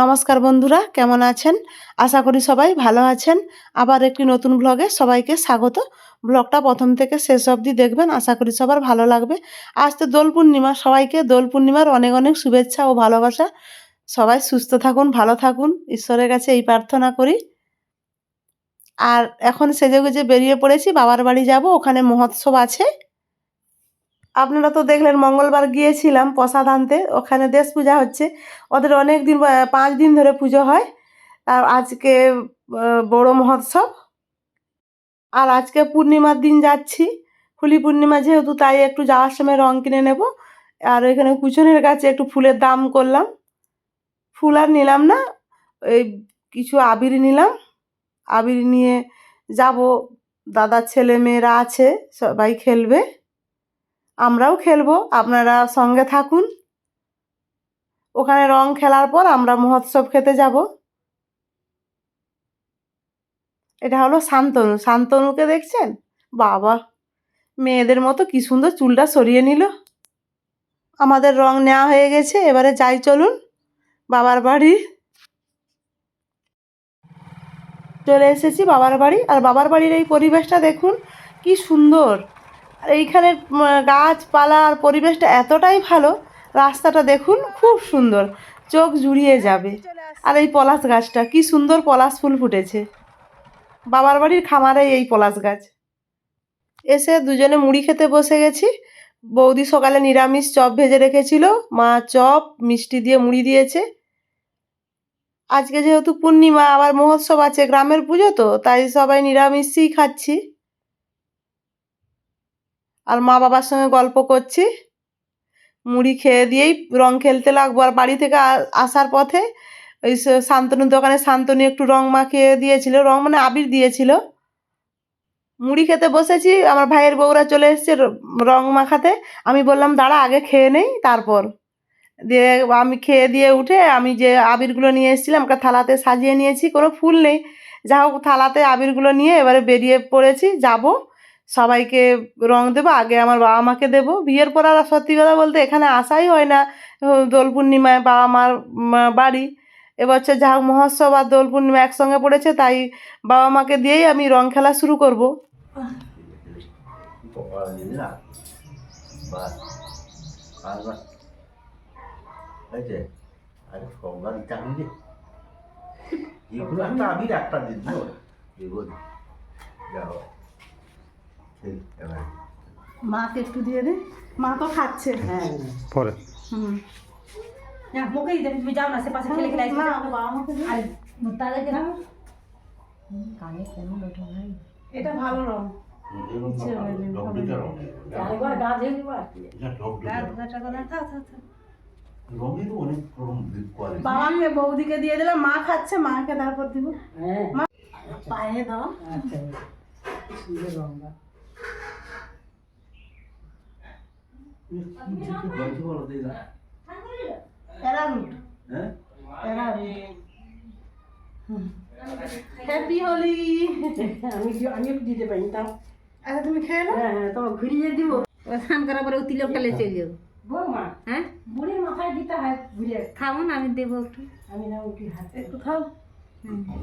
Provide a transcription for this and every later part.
নমস্কার বন্ধুরা, কেমন আছেন? আশা করি সবাই ভালো আছেন। আবার একটি নতুন ব্লগে সবাইকে স্বাগত। ব্লগটা প্রথম থেকে শেষ অবধি দেখবেন, আশা করি সবার ভালো লাগবে। আজ তো দোল পূর্ণিমা, সবাইকে দোল পূর্ণিমার অনেক অনেক শুভেচ্ছা ও ভালোবাসা। সবাই সুস্থ থাকুন, ভালো থাকুন, ঈশ্বরের কাছে এই প্রার্থনা করি। আর এখন সেজে গুজে বেরিয়ে পড়েছি, বাবার বাড়ি যাব, ওখানে মহোৎসব আছে। আপনারা তো দেখলেন, মঙ্গলবার গিয়েছিলাম প্রসাদ আনতে, ওখানে দেশ পূজা হচ্ছে। ওদের অনেক দিন পাঁচ দিন ধরে পুজো হয়। আর আজকে বড় মহোৎসব। আর আজকে পূর্ণিমার দিন যাচ্ছি। হোলি পূর্ণিমা যেহেতু, তাই একটু যাওয়ার সময় রং কিনে নেব। আর এখানে কুচনের কাছে একটু ফুলের দাম করলাম। ফুল আর নিলাম না, এই কিছু আবির নিলাম। আবির নিয়ে যাব। দাদার ছেলে মেয়েরা আছে, সবাই খেলবে। আমরাও খেলব, আপনারা সঙ্গে থাকুন। ওখানে রং খেলার পর আমরা মহোৎসব খেতে যাব। এটা হলো শান্তনু। শান্তনুকে দেখছেন? বাবা, মেয়েদের মতো কি সুন্দর চুলটা সরিয়ে নিল। আমাদের রং নেওয়া হয়ে গেছে, এবারে যাই চলুন বাবার বাড়ি। চলে এসেছি বাবার বাড়ি। আর বাবার বাড়ির এই পরিবেশটা দেখুন, কি সুন্দর। এইখানের গাছপালা আর পরিবেশটা এতটাই ভালো, রাস্তাটা দেখুন খুব সুন্দর, চোখ জুড়িয়ে যাবে। আর এই পলাশ গাছটা, কি সুন্দর পলাশ ফুল ফুটেছে। বাবার বাড়ির খামারে এই পলাশ গাছ। এসে দুজনে মুড়ি খেতে বসে গেছি। বৌদি সকালে নিরামিষ চপ ভেজে রেখেছিল, মা চপ, মিষ্টি দিয়ে মুড়ি দিয়েছে। আজকে যেহেতু পূর্ণিমা, আবার মহোৎসব আছে, গ্রামের পুজো তো, তাই সবাই নিরামিষই খাচ্ছি। আর মা বাবার সঙ্গে গল্প করছি। মুড়ি খেয়ে দিয়েই রং খেলতে লাগবো। আর বাড়ি থেকে আসার পথে ওই শান্তনুর দোকানে শান্তনু একটু রং মাখিয়ে দিয়েছিল। রং মানে আবির দিয়েছিল। মুড়ি খেতে বসেছি। আমার ভাইয়ের বউরা চলে এসেছে রং মাখাতে। আমি বললাম, দাঁড়া, আগে খেয়ে নেই, তারপর। দিয়ে আমি খেয়ে দিয়ে উঠে আমি যে আবিরগুলো নিয়ে এসেছিলাম, একটা থালাতে সাজিয়ে নিয়েছি। কোনো ফুল নেই। যা হোক থালাতে আবিরগুলো নিয়ে এবারে বেরিয়ে পড়েছি। যাব। সবাইকে রং দেবো, আগে আমার বাবা মাকে দেবো। বিয়ের পর আর সত্যি কথা বলতে এখানে আসাই হয় না। দোল পূর্ণিমায় বাবা মার বাড়ি। এবছর যা মহোৎসব আর দোল পূর্ণিমা একসঙ্গে পড়েছে, তাই বাবা মাকে দিয়েই আমি রং খেলা শুরু করব। মাকে একটু দিয়ে দে। মা তো খাচ্ছে। হ্যাঁ। পরে। হুম। না মোকেই দেবে তুমি যাও না সে পাশে খেলে খেলে আসবে না বাবা মাকে দে। আরে তাদেরকে না কানে কোনো লোটো নাই? এটা ভালো রং। বাবাকে বৌদিকে দিয়ে দিলাম। মা খাচ্ছে মাকে তারপর দিব। হ্যাঁ। পায়ে দাও। আচ্ছা সুন্দর রঙটা বলো অ্যারারুট হ্যাঁ হ্যাপি হোলি আমি আমি দিতে পারি তাও। আচ্ছা তুমি খেয়ে নাও। হ্যাঁ হ্যাঁ তোমার ঘুরিয়ে দিব। স্নান করার পরে তিলকটা লে চলে যাব বৌমা হ্যাঁ? বুড়ির মাথায় দিতে হয় ঘুরিয়ে খাব না আমি দেবো একটু। আমি না উঠি হাতে। একটু খাও।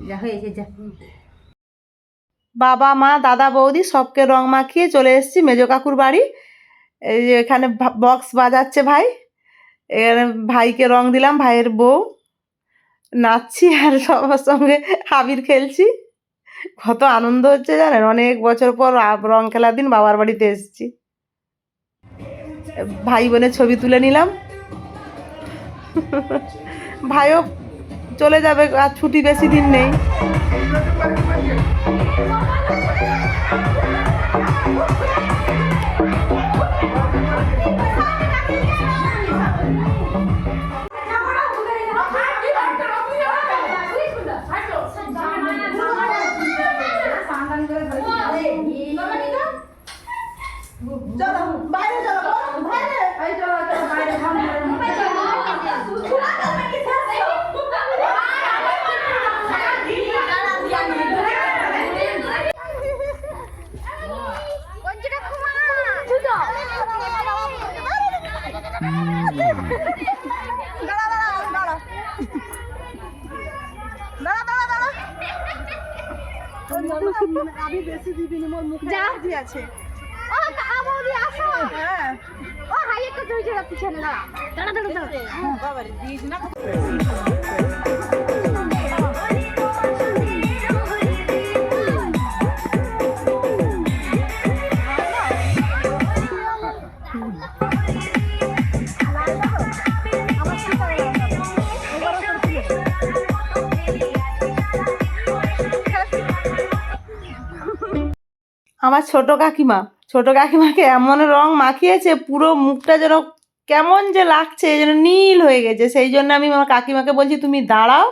যা হয়েছে যা। বাবা মা দাদা বৌদি সবকে রং মাখিয়ে চলে এসেছি মেজো কাকুর বাড়ি। এই যে এখানে বক্স বাজাচ্ছে ভাই। এখানে ভাইকে রং দিলাম ভাইয়ের বউ। নাচছি আর সবার সঙ্গে আবির খেলছি। কত আনন্দ হচ্ছে জানেন? অনেক বছর পর রং খেলার দিন বাবার বাড়িতে এসেছি। ভাই বোনের ছবি তুলে নিলাম। ভাইও চলে যাবে আর ছুটি বেশি দিন নেই। চলো বেশি মোর মুখে আছে। ও কাকা বৌদি আসো হ্যাঁ। ও হাই একটা জোড়া পিছনে দাঁড়া দাঁড়া দাঁড়া। দাঁড়া দিস না। আমার ছোট কাকিমা, ছোট কাকিমাকে এমন রং মাখিয়েছে, পুরো মুখটা যেন কেমন যে লাগছে, যেন নীল হয়ে গেছে। সেই জন্য আমি আমার কাকিমাকে বলছি, তুমি দাঁড়াও,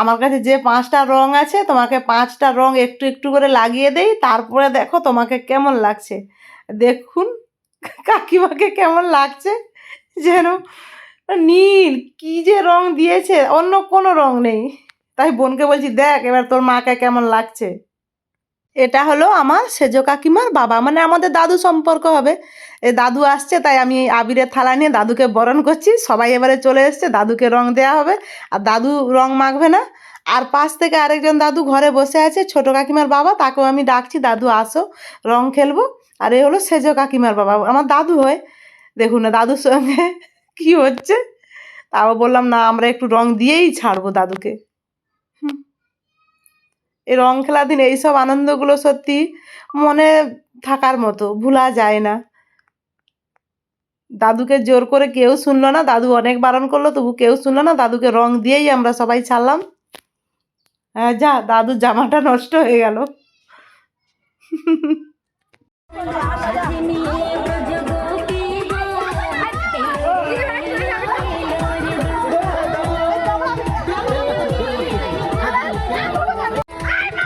আমার কাছে যে পাঁচটা রং আছে, তোমাকে পাঁচটা রং একটু একটু করে লাগিয়ে দেই, তারপরে দেখো তোমাকে কেমন লাগছে। দেখুন, কাকিমাকে কেমন লাগছে, যেন নীল, কি যে রং দিয়েছে, অন্য কোনো রং নেই। তাই বোনকে বলছি, দেখ, এবার তোর মাকে কেমন লাগছে। এটা হলো আমার সেজো কাকিমার বাবা। মানে আমাদের দাদু সম্পর্ক হবে। এ দাদু আসছে, তাই আমি আবিরের থালা নিয়ে দাদুকে বরণ করছি। সবাই এবারে চলে এসছে, দাদুকে রং দেওয়া হবে। আর দাদু রং মাখবে না। আর পাশ থেকে আরেকজন দাদু ঘরে বসে আছে, ছোট কাকিমার বাবা। তাকেও আমি ডাকছি, দাদু আসো, রং খেলব। আর এ হলো সেজো কাকিমার বাবা। আমার দাদু হয়। দেখুন না, দাদুর সঙ্গে কি হচ্ছে? তাও বললাম, না, আমরা একটু রং দিয়েই ছাড়বো দাদুকে। হুম। এই রং দিন এইসব আনন্দগুলো সত্যি মনে থাকার মতো, ভোলা যায় না। দাদুকে জোর করে কেউ শুনলো না, দাদু অনেক বারণ করল, তবু কেউ শুনলো না, দাদুকে রং দিয়েই আমরা সবাই ছাড়লাম। হ্যাঁ যা দাদুর জামাটা নষ্ট হয়ে গেল।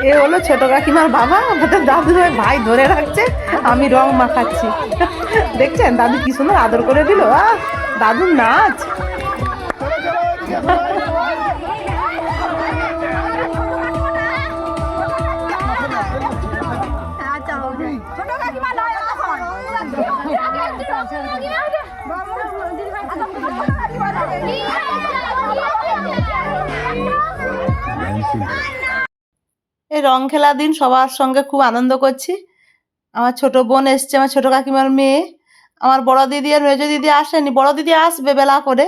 এ হলো ছোট কাকিমার বাবা আমাদের দাদু ভাই ধরে রাখছে, আমি রং মাখাচ্ছি। দেখছেন? দাদু কি সুন্দর আদর করে দিল। আহ, দাদুর নাচ। এই রং খেলার দিন, সবার সঙ্গে খুব আনন্দ করছি। আমার ছোট বোন এসছে, আমার ছোট কাকিমার মেয়ে। আমার বড় দিদি আর মেজো দিদি আসেনি। বড় দিদি আসবে বেলা করে।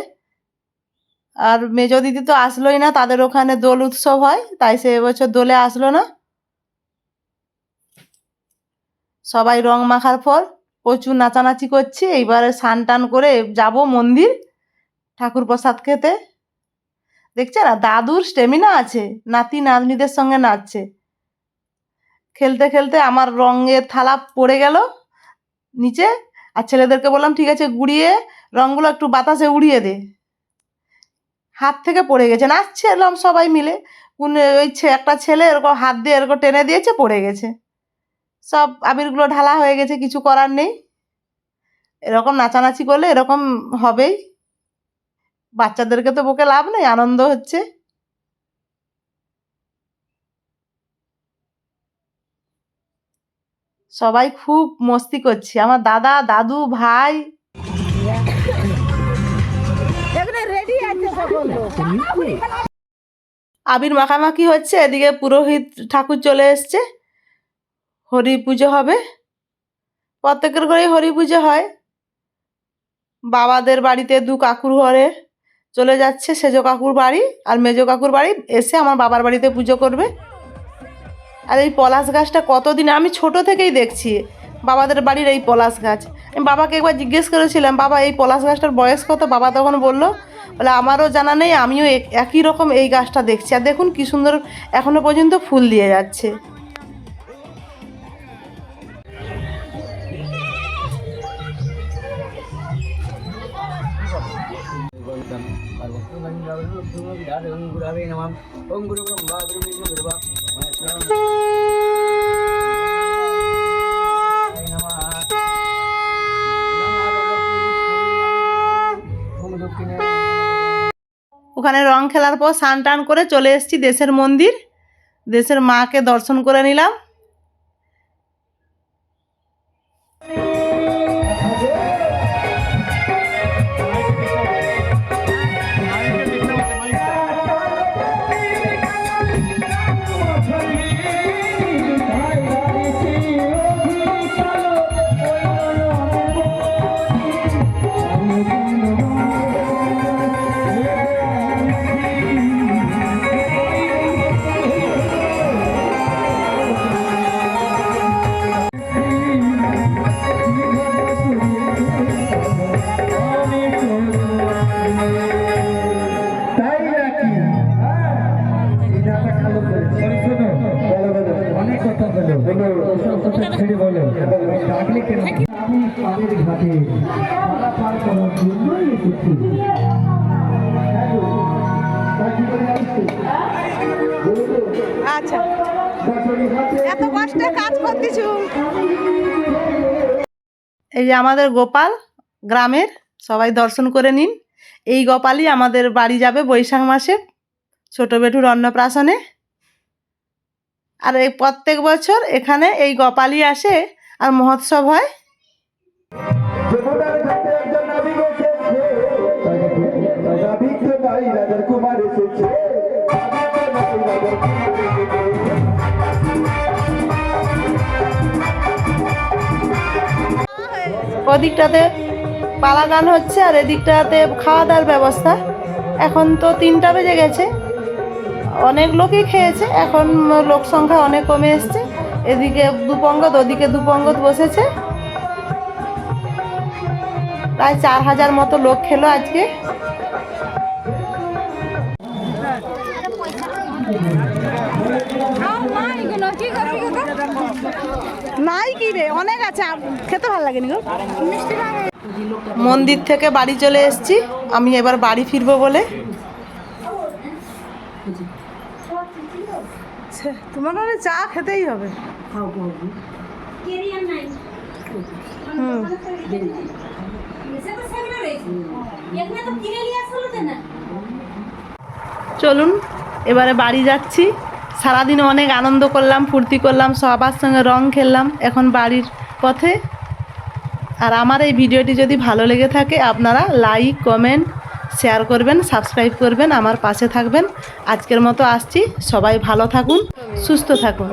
আর মেজো দিদি তো আসলোই না, তাদের ওখানে দোল উৎসব হয়, তাই সে এবছর দোলে আসলো না। সবাই রং মাখার পর প্রচুর নাচানাচি করছি। এইবারে স্নান টান করে যাব মন্দির, ঠাকুর প্রসাদ খেতে। দেখছে না দাদুর স্টেমিনা আছে। নাতি, নাতনিদের সঙ্গে নাচছে। খেলতে খেলতে আমার রঙের থালা পড়ে গেল নিচে, আর ছেলেদেরকে বললাম, ঠিক আছে, গুড়িয়ে রঙগুলো একটু বাতাসে উড়িয়ে দে। হাত থেকে পড়ে গেছে। নাচছে এলাম সবাই মিলে। কোন ওই একটা ছেলে এরকম হাত দিয়ে এরকম টেনে দিয়েছে, পড়ে গেছে। সব আবিরগুলো ঢালা হয়ে গেছে, কিছু করার নেই। এরকম নাচানাচি করলে এরকম হবেই। বাচ্চাদেরকে তো বকে লাভ নেই, আনন্দ হচ্ছে। সবাই খুব মস্তি করছি। আমার দাদা, দাদু, ভাই। আবির মাখামাখি হচ্ছে, এদিকে পুরোহিত ঠাকুর চলে এসছে। হরি পুজো হবে। প্রত্যেকের ঘরেই হরি পুজো হয়। বাবাদের বাড়িতে দু কাকুর ঘরে চলে যাচ্ছে সেজো কাকুর বাড়ি, আর মেজো কাকুর বাড়ি এসে আমার বাবার বাড়িতে পুজো করবে। আর এই পলাশ গাছটা কতদিন, আমি ছোট থেকেই দেখছি বাবাদের বাড়ির এই পলাশ গাছ। আমি বাবাকে একবার জিজ্ঞেস করেছিলাম, বাবা, এই পলাশ গাছটার বয়স কত? বাবা তখন বলল, বলে, আমারও জানা নেই, আমিও এক- একই রকম এই গাছটা দেখছি। আর দেখুন কী সুন্দর এখনও পর্যন্ত ফুল দিয়ে যাচ্ছে। ওখানে রং খেলার পর স্নান টান করে চলে এসেছি দেশের মন্দির। দেশের মাকে দর্শন করে নিলাম। আমি তাদের ঘাটে পারাপার করার জন্যই এসেছি। আচ্ছা। এত কষ্টে কাজ করতেছু। এই যে আমাদের গোপাল গ্রামের সবাই দর্শন করে নিন। এই গোপালই আমাদের বাড়ি যাবে বৈশাখ মাসে ছোট বেটুর অন্নপ্রাশনে। আর এই প্রত্যেক বছর এখানে এই গোপালই আসে আর মহোৎসব হয়। কুমার এসেছে। ওদিকটাতে পালা গান হচ্ছে আর এদিকটাতে খাওয়া দাওয়ার ব্যবস্থা। এখন তো তিনটা বেজে গেছে। অনেক লোকই খেয়েছে এখন লোক সংখ্যা অনেক কমে এসছে। এদিকে দুপঙ্গত ওদিকে দুপঙ্গত বসেছে। প্রায় চার হাজার মতো লোক খেলো আজকে। নাই কি রে অনেক আছে খেতে ভালো লাগেনি গো। মন্দির থেকে বাড়ি চলে এসেছি। আমি এবার বাড়ি ফিরবো বলে। তোমার মানে চা খেতেই হবে। হুম। চলুন এবারে বাড়ি যাচ্ছি। সারাদিন অনেক আনন্দ করলাম ফুর্তি করলাম সবার সঙ্গে রং খেললাম। এখন বাড়ির পথে। আর আমার এই ভিডিওটি যদি ভালো লেগে থাকে আপনারা লাইক কমেন্ট শেয়ার করবেন সাবস্ক্রাইব করবেন, আমার পাশে থাকবেন। আজকের মতো আসছি, সবাই ভালো থাকুন, সুস্থ থাকুন।